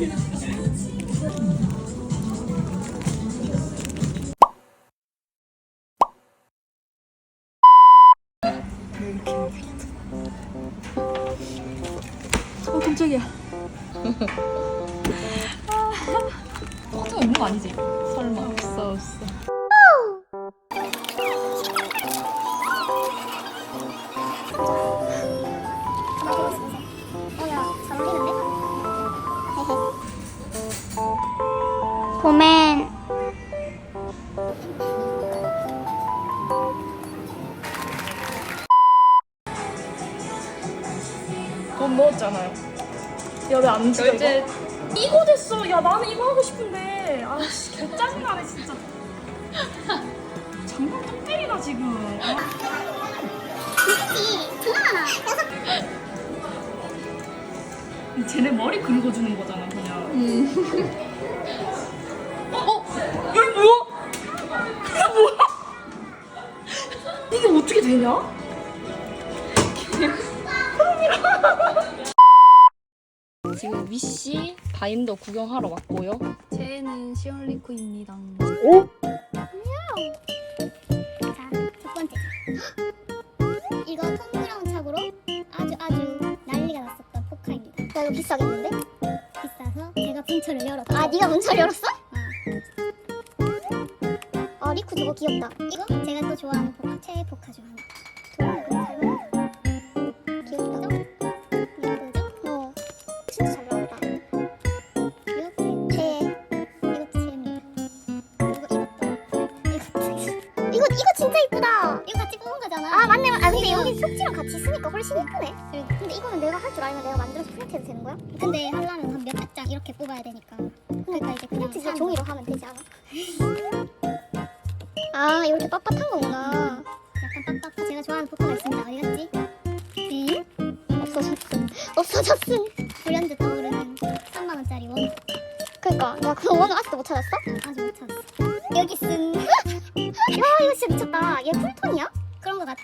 어 깜짝이야. 어, 저 없는 거 아니지? 설마. 없어 없어. 봄엔 돈 넣었잖아요. 야 왜 안 지워 이거? 이거 됐어. 야 나는 이거 하고 싶은데. 아 씨 개 짜증나네 진짜. 장난 좀 때리나 지금. 아, 여섯 쟤네 머리 긁어주는 거잖아 그냥. 어? 이게 어떻게 되냐? 지금 위시 바인더 구경하러 왔고요. 쟤는 시얼리코입니다. 자첫 번째 이거 톰 브라운 착으로 아주 아주 난리가 났었던 포카입니다 야 이거 비싸겠는데? 비싸서 제가 문철을 열었어 아 네가 문철 열었어? 저거 귀엽다 이거 제가 또 좋아하는 포카 최애 포카 중 하나 잘 나왔다 귀엽죠? 예쁘죠? 어 진짜 잘 나왔다 이거 제 최애 이것도 최애입니다 이거 이것도 이것도 이거 이거 진짜 이쁘다. 이거 같이 뽑은 거잖아. 아 맞네. 아 근데 여기 속지랑 같이 쓰니까 훨씬 이쁘네. 근데 이거는 내가 할 줄 알면 내가 만들어서 프린트해도 되는 거야? 근데 하려면 한 몇백 장 이렇게 뽑아야 되니까. 그러니까 이제 그냥 프린트 종이로 하면 되지 않아? 아 이렇게 빳빳한 거구나. 약간 빳빳. 제가 좋아하는 포카가 있습니다. 어디 갔지? 네? 없어졌음. 없어졌음. 불현듯 떠오르는 3만 원짜리 원. 그니까 야그 원은 아직도 못 찾았어? 아직 못 찾았어. 여기 쓴. 야 이거 진짜 미쳤다. 얘 쿨톤이야? 그런 거 같아.